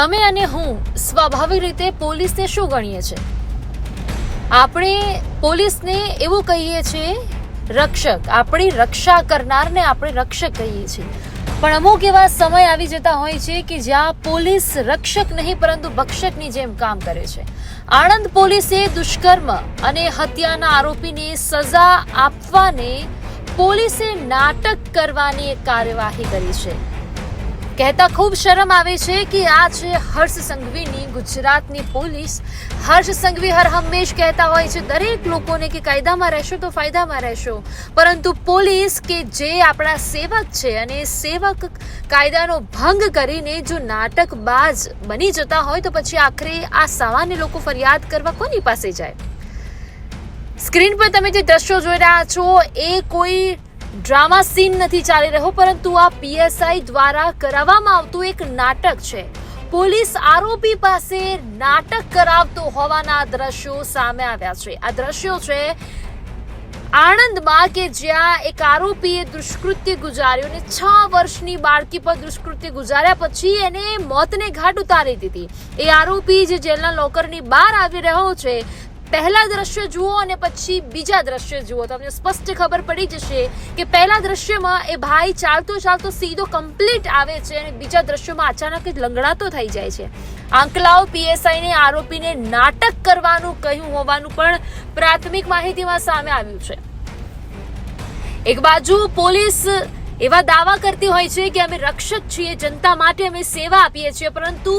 તમે અને હું સ્વાભાવિક રીતે પોલીસને શું ગણીએ છીએ? આપણે પોલીસને એવું કહીએ છીએ, રક્ષક, આપણી રક્ષા કરનારને આપણે રક્ષક કહીએ છીએ. પણ અમુક એવા સમય આવી જતા હોય છે કે જ્યાં પોલીસ રક્ષક નહીં, પરંતુ ભક્ષકની જેમ કામ કરે છે. આણંદ પોલીસે દુષ્કર્મ અને હત્યાના આરોપીને સજા આપવાને પોલીસે નાટક કરવાની એક કાર્યવાહી કરી છે. કહેતા ખૂબ શરમ આવે છે કે આ છે હર્ષ સંઘવીની ગુજરાતની પોલીસ હર્ષ સંઘવી હર હંમેશ કહેતા હોય છે. દરેક લોકોને કે કાયદામાં રહેશો તો ફાયદામાં રહેશો. પરંતુ પોલીસ કે જે આપણા સેવક છે અને સેવક કાયદાનો ભંગ કરીને જો નાટકબાજ બની જતા હોય તો પછી આખરે આ સામાન્ય લોકો ફરિયાદ કરવા કોની પાસે જાય? સ્ક્રીન પર તમે જે દ્રશ્યો જોઈ રહ્યા છો, એ કોઈ ડ્રામા સીન નથી ચાલી રહ્યો, પરંતુ આ પીએસઆઈ દ્વારા કરાવવામાં આવતું એક નાટક છે. પોલીસ આરોપી પાસે નાટક કરાવતો હોવાના દ્રશ્યો સામે આવ્યા છે. આ દ્રશ્યો છે આણંદમાં કે જ્યાં એક આરોપીએ દુષ્કૃત્ય ગુજાર્યું અને છ વર્ષની બાળકી પર દુષ્કૃત્ય ગુજાર્યા પછી એને મોતને ઘાટ ઉતારી દીધી. એ આરોપી જે જેલના લોકરની બહાર આવી રહ્યો છે પહેલા દ્રશ્ય જુઓ અને પછી બીજા દ્રશ્ય જુઓ. તમને સ્પષ્ટ ખબર પડી જશે કે પહેલા દ્રશ્યમાં એ ભાઈ ચાલતો ચાલતો સીધો કમ્પ્લીટ આવે છે અને બીજા દ્રશ્યમાં અચાનક જ લંગડાતો થઈ જાય છે. આંકલાઓ પીએસઆઈને આરોપીને નાટક કરવાનું કહ્યું હોવાનું પણ પ્રાથમિક માહિતીમાં સામે આવ્યું છે. એક બાજુ પોલીસ એવા દાવા કરતી હોય છે કે અમે રક્ષક છીએ, જનતા માટે અમે સેવા આપીએ છીએ, પરંતુ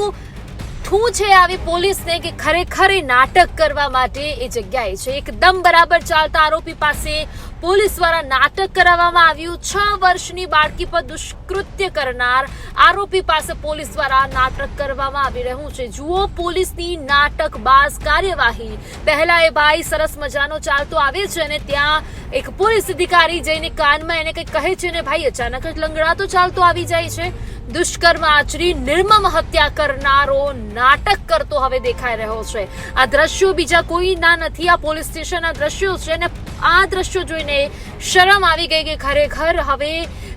શું છે આવી પોલીસને કે ખરેખર નાટક કરવા માટે એ જગ્યાએ છે. એકદમ બરાબર ચાલતા આરોપી પાસે પોલીસ દ્વારા નાટક કરાવવામાં આવ્યું. છ વર્ષની બાળકી પર દુષ્કૃત્ય કરનાર આરોપી પાસે પોલીસ દ્વારા નાટક કરવામાં આવી રહ્યું છે. જુઓ પોલીસની નાટક બાઝ કાર્યવાહી. પહેલા એ ભાઈ સરસ મજાનો ચાલતો આવે છે અને ત્યાં એક પોલીસ અધિકારી જઈને કાનમાં એને કંઈક કહે છે ને ભાઈ અચાનક જ લંગડાતો ચાલતો આવી જાય છે. દુષ્કર્મ આચરી નિર્મમ હત્યા કરનારો નાટક કરતો હવે દેખાઈ રહ્યો છે. આ દ્રશ્યો બીજા કોઈ ના નથી. આ પોલીસ સ્ટેશનના દ્રશ્યો છે અને આ દ્રશ્યો જોઈને શરમ આવી ગઈ કે ખરેખર હવે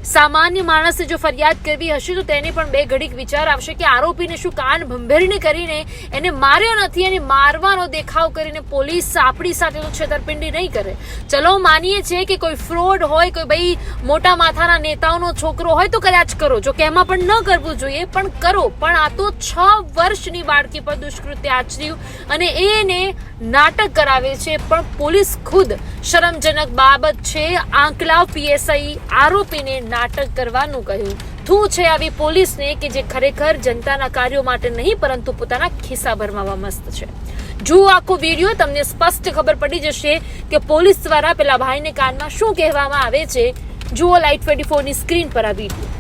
સામાન્ય માણસે જો ફરિયાદ કરવી હશે તો તેને પણ બે ઘડીક વિચાર આવશે કે આરોપીને શું કાન ભંભેરીને કરીને એને માર્યો નથી અને મારવાનો દેખાવ કરીને પોલીસ આપણી સાથે તો છેતરપિંડી નહીં કરે. ચલો, માનીએ છીએ કે કોઈ ફ્રોડ હોય, કોઈ ભાઈ મોટા માથાના નેતાઓનો છોકરો હોય તો કદાચ કરો. જો કે એમાં પણ ન કરવું જોઈએ, પણ કરો. પણ આ તો છ વર્ષની બાળકી પર દુષ્કૃત્ય આચર્યું અને એને નાટક કરાવે છે, પણ પોલીસ ખુદ શરમજનક બાબત છે. આંકલાવ પીએસઆઈ આરોપીને નાટક કરવાનું કહ્યું. શું છે આવી પોલીસને કે જે ખરેખર જનતાના કાર્યો માટે નહીં, પરંતુ પોતાના ખિસ્સા ભરમાવા મસ્ત છે. જુઓ આખો વીડિયો, તમને સ્પષ્ટ ખબર પડી જશે કે પોલીસ દ્વારા પેલા ભાઈને કાનમાં શું કહેવામાં આવે છે. જુઓ લાઈટ ટ્વેન્ટી ફોરની સ્ક્રીન પર આ વીડિયો.